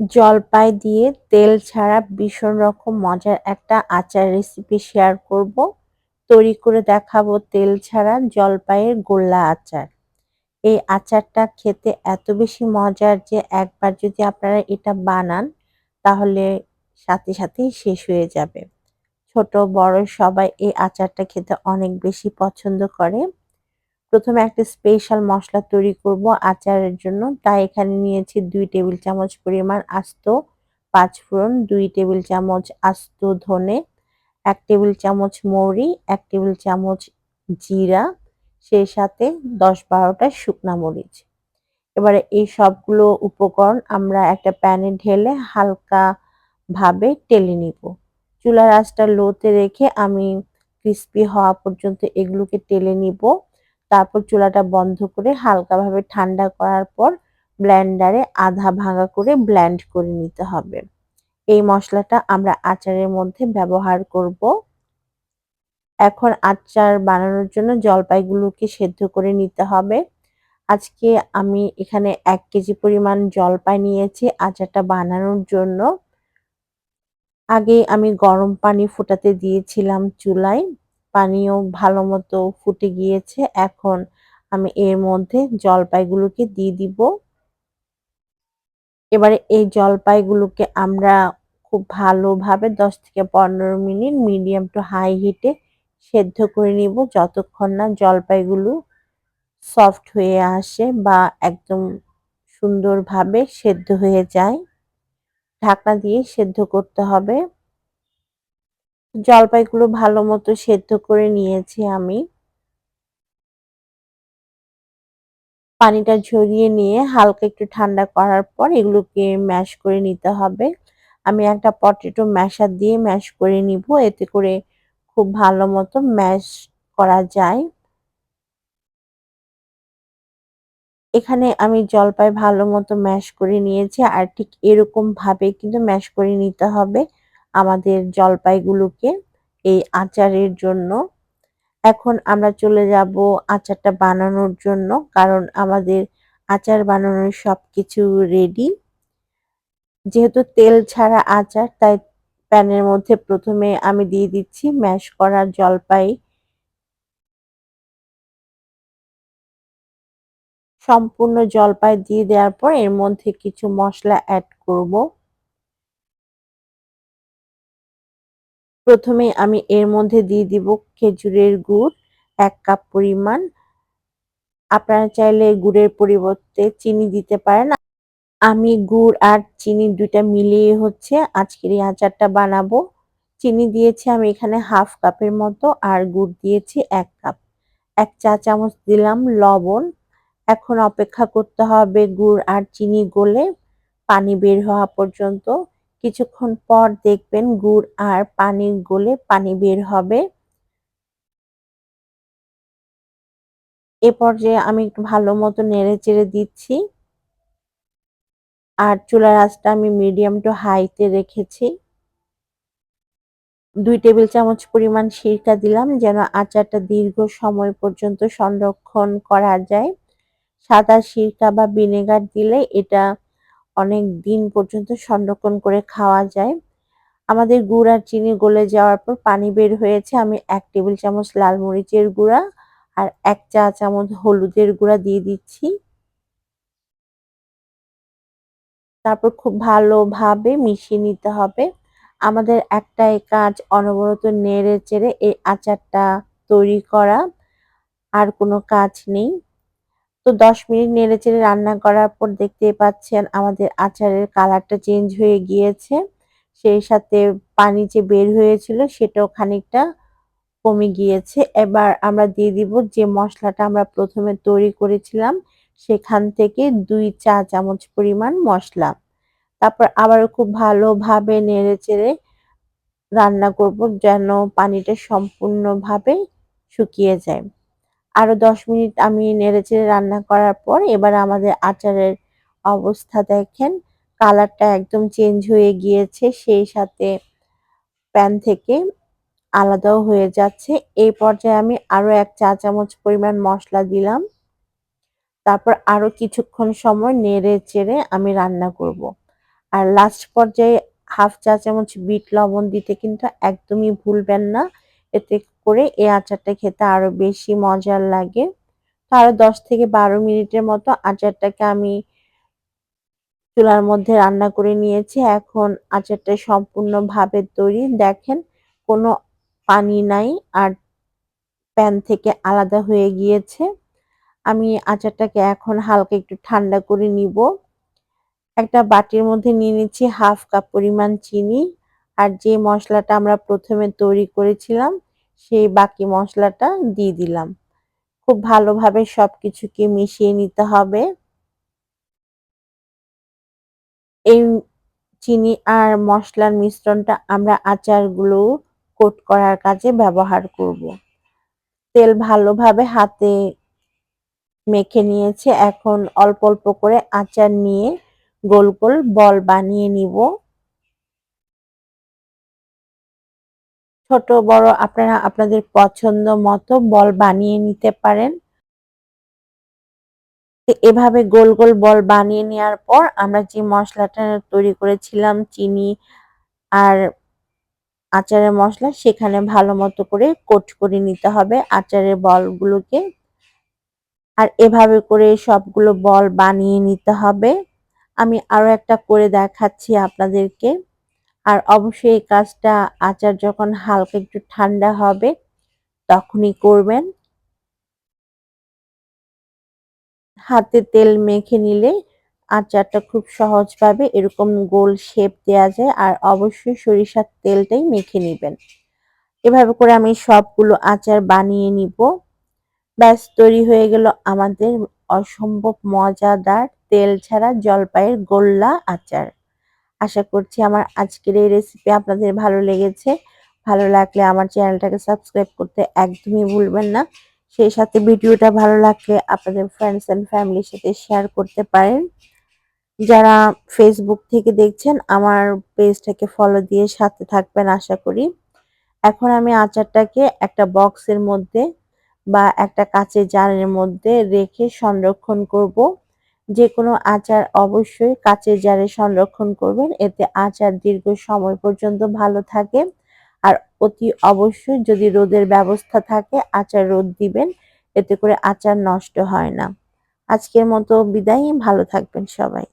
জলপাই দিয়ে তেল ছাড়া ভীষণ রকম মজার একটা আচার রেসিপি শেয়ার করব। তৈরি করে দেখাবো তেল ছাড়া জলপাইয়ের গোল্লা আচার। এই আচারটা খেতে এত বেশি মজার যে একবার যদি আপনারা এটা বানান, তাহলে সাথে সাথেই শেষ হয়ে যাবে। ছোট, বড় সবাই এই আচারটা খেতে অনেক বেশি পছন্দ করে। প্রথমে একটা স্পেশাল মশলা তৈরি করব আচারের জন্য। তাই এখানে নিয়েছি দুই টেবিল চামচ পরিমাণ আস্ত পাঁচফোড়ন দুই টেবিল চামচ আস্ত ধনে, এক টেবিল চামচ মৌরি, এক টেবিল চামচ জিরা, সেই সাথে দশ বারোটা শুকনা মরিচ। এবারে এই সবগুলো উপকরণ আমরা একটা প্যানে ঢেলে হালকা ভাবে টেলে নিব। চুলার আঁচটা লোতে রেখে আমি ক্রিস্পি হওয়া পর্যন্ত এগুলোকে টেলে নিব। তারপর চুলাটা বন্ধ করে হালকাভাবে ঠান্ডা করার পর ব্লেন্ডারে আধা ভাঙা করে ব্লেন্ড করে নিতে হবে। এই মশলাটা আমরা আচারের মধ্যে ব্যবহার করব। এখন আচার বানানোর জন্য জলপাইগুলোকে সেদ্ধ করে নিতে হবে। আজকে আমি এখানে এক কেজি পরিমাণ জলপাই নিয়েছি আচারটা বানানোর জন্য। আগে আমি গরম পানি ফোটাতে দিয়েছিলাম চুলায়। পানিও ভালো মতো ফুটে গিয়েছে, এখন আমি এর মধ্যে জলপাইগুলোকে দিয়ে দিব। এবারে এই জলপাইগুলোকে আমরা খুব ভালোভাবে দশ থেকে পনেরো মিনিট মিডিয়াম টু হাই হিটে সেদ্ধ করে নিব, যতক্ষণ না জলপাইগুলো সফট হয়ে আসে বা একদম সুন্দরভাবে সেদ্ধ হয়ে যায়। ঢাকনা দিয়ে সেদ্ধ করতে হবে। জলপাইগুলো ভালো মতো সেদ্ধ করে নিয়েছি আমি। পানিটা ঝরিয়ে নিয়ে হালকা একটু ঠান্ডা করার পর এগুলোকে ম্যাশ করে নিতে হবে। আমি একটা পটেটো ম্যাশার দিয়ে ম্যাশ করে নিব, এতে করে খুব ভালো মতো ম্যাশ করা যায়। এখানে আমি জলপাই ভালো মতো ম্যাশ করে নিয়েছি, আর ঠিক এরকম ভাবে কিন্তু ম্যাশ করে নিতে হবে। আমাদের জলপাইগুলোকে এই আচারের জন্য। এখন আমরা চলে যাব আচারটা বানানোর জন্য, কারণ আমাদের আচার বানানোর সব কিছু রেডি যেহেতু তেল ছাড়া আচার, তাই প্যানের মধ্যে প্রথমে আমি দিয়ে দিচ্ছি ম্যাশ করা জলপাই। সম্পূর্ণ জলপাই দিয়ে দেওয়ার পর এর মধ্যে কিছু মশলা অ্যাড করব। প্রথমে আমি এর মধ্যে দিয়ে দিব খেজুরের গুড়, এক কাপ পরিমাণ। আপনারা চাইলে গুড়ের পরিবর্তে চিনি দিতে পারেন। আমি গুড় আর চিনি দুইটা মিলিয়ে হচ্ছে আজকের এই আচারটা বানাবো। চিনি দিয়েছি আমি এখানে হাফ কাপের মতো আর গুড় দিয়েছি এক কাপ। এক চা চামচ দিলাম লবণ। এখন অপেক্ষা করতে হবে গুড় আর চিনি গলে পানি বের হওয়া পর্যন্ত। কিছুক্ষণ পর দেখবেন গুড় আর পানি গলে পানি বের হবে। এ পর্যায়ে আমি একটু ভালো মতো নেড়ে চেড়ে দিচ্ছি। আর চুলার আঁচটা আমি মিডিয়াম টু হাইতে রেখেছি। দুই টেবিল চামচ পরিমাণ সিরকা দিলাম যেন আচারটা দীর্ঘ সময় পর্যন্ত সংরক্ষণ করা যায়। সাদা সিরকা বা ভিনেগার দিলে এটা অনেক দিন পর্যন্ত সংরক্ষণ করে খাওয়া যায়। আমাদের গুড় আর চিনি গলে যাওয়ার পর পানি বের হয়েছে। আমি এক টেবিল চামচ লাল মরিচের গুঁড়া আর এক চা চামচ হলুদের গুঁড়া দিয়ে দিচ্ছি। তারপর খুব ভালোভাবে মিশিয়ে নিতে হবে। আমাদের একটাই কাজ অনবরত নেড়ে চেড়ে এই আচারটা তৈরি করা। আর কোনো কাজ নেই। তো দশ মিনিট নেড়ে চেড়ে রান্না করার পর দেখতেই পাচ্ছেন আমাদের আচারের কালারটা চেঞ্জ হয়ে গিয়েছে। সেই সাথে পানি যে বের হয়েছিল সেটাও খানিকটা কমে গিয়েছে। এবার আমরা দিয়ে দিব যে মশলাটা আমরা প্রথমে তৈরি করেছিলাম, সেখান থেকে দুই চা চামচ পরিমাণ মশলা। তারপর আবার খুব ভালোভাবে নেড়ে চেড়ে রান্না করব যেন পানিটা সম্পূর্ণভাবে শুকিয়ে যায়। আরও দশ মিনিট আমি নেড়েচেড়ে রান্না করার পর এবার আমাদের আচারের অবস্থা দেখেন। কালারটা একদম চেঞ্জ হয়ে গিয়েছে, সেই সাথে প্যান থেকে আলাদাও হয়ে যাচ্ছে। এই পর্যায়ে আমি আরও এক চা চামচ পরিমাণ মশলা দিলাম। তারপর আরও কিছুক্ষণ সময় নেড়ে চেড়ে আমি রান্না করব। আর লাস্ট পর্যায়ে হাফ চা চামচ বিট লবণ দিতে কিন্তু একদমই ভুলবেন না। এতে করে এই আচারটা খেতে আরও বেশি মজার লাগে। আরও দশ থেকে বারো মিনিটের মতো আচারটাকে আমি চুলার মধ্যে রান্না করে নিয়েছি। এখন আচারটা সম্পূর্ণভাবে তৈরি। দেখেন, কোনো পানি নাই আর প্যান থেকে আলাদা হয়ে গিয়েছে। আমি আচারটাকে এখন হালকা একটু ঠান্ডা করে নিব। একটা বাটির মধ্যে নিয়ে নিচ্ছি হাফ কাপ পরিমাণ চিনি। আর যে মশলাটা আমরা প্রথমে তৈরি করেছিলাম সেই বাকি মশলাটা দিয়ে দিলাম। খুব ভালোভাবে সবকিছুকে মিশিয়ে নিতে হবে। এই চিনি আর মশলার মিশ্রণটা আমরা আচারগুলো কোট করার কাজে ব্যবহার করব। তেল ভালোভাবে হাতে মেখে নিয়েছে। এখন অল্প অল্প করে আচার নিয়ে গোল গোল বল বানিয়ে নিব। ছোট, বড় আপনারা আপনাদের পছন্দ মতো বল বানিয়ে নিতে পারেন। এভাবে গোল গোল বল বানিয়ে নেওয়ার পর আমরা যে মশলাটা তৈরি করেছিলাম, চিনি আর আচারের মশলা, সেখানে ভালো মতো করে কোট করে নিতে হবে আচারের বলগুলোকে। আর এভাবে করে সবগুলো বল বানিয়ে নিতে হবে। আমি আরও একটা করে দেখাচ্ছি আপনাদেরকে। আর অবশ্যই এই কাজটা আচার যখন হালকা একটু ঠান্ডা হবে, তখনই করবেন। হাতে তেল মেখে নিলে আচারটা খুব সহজভাবে এরকম গোল শেপ দেওয়া যায় আর অবশ্যই সরিষার তেলটাই মেখে নেবেন। এভাবে করে আমি সবগুলো আচার বানিয়ে নিব। ব্যাস, তৈরি হয়ে গেল আমাদের অসম্ভব মজাদার তেল ছাড়া জলপাইয়ের গোল্লা আচার। আশা করছি আমার আজকের এই রেসিপি আপনাদের ভালো লেগেছে। ভালো লাগলে আমার চ্যানেলটাকে সাবস্ক্রাইব করতে একদমই ভুলবেন না। সেই সাথে ভিডিওটা ভালো লাগলে আপনাদের ফ্রেন্ডস অ্যান্ড ফ্যামিলির সাথে শেয়ার করতে পারেন। যারা ফেসবুক থেকে দেখছেন, আমার পেজটাকে ফলো দিয়ে সাথে থাকবেন আশা করি। এখন আমি আচারটাকে একটা বক্সের মধ্যে বা একটা কাচের জারের মধ্যে রেখে সংরক্ষণ করব। যে কোনো আচার অবশ্যই কাচের জারে সংরক্ষণ করবেন। এতে আচার দীর্ঘ সময় পর্যন্ত ভালো থাকে। আর অতি অবশ্যই যদি রোদের ব্যবস্থা থাকে, আচার রোদ দিবেন, এতে করে আচার নষ্ট হয় না। আজকের মতো বিদায়, ভালো থাকবেন সবাই।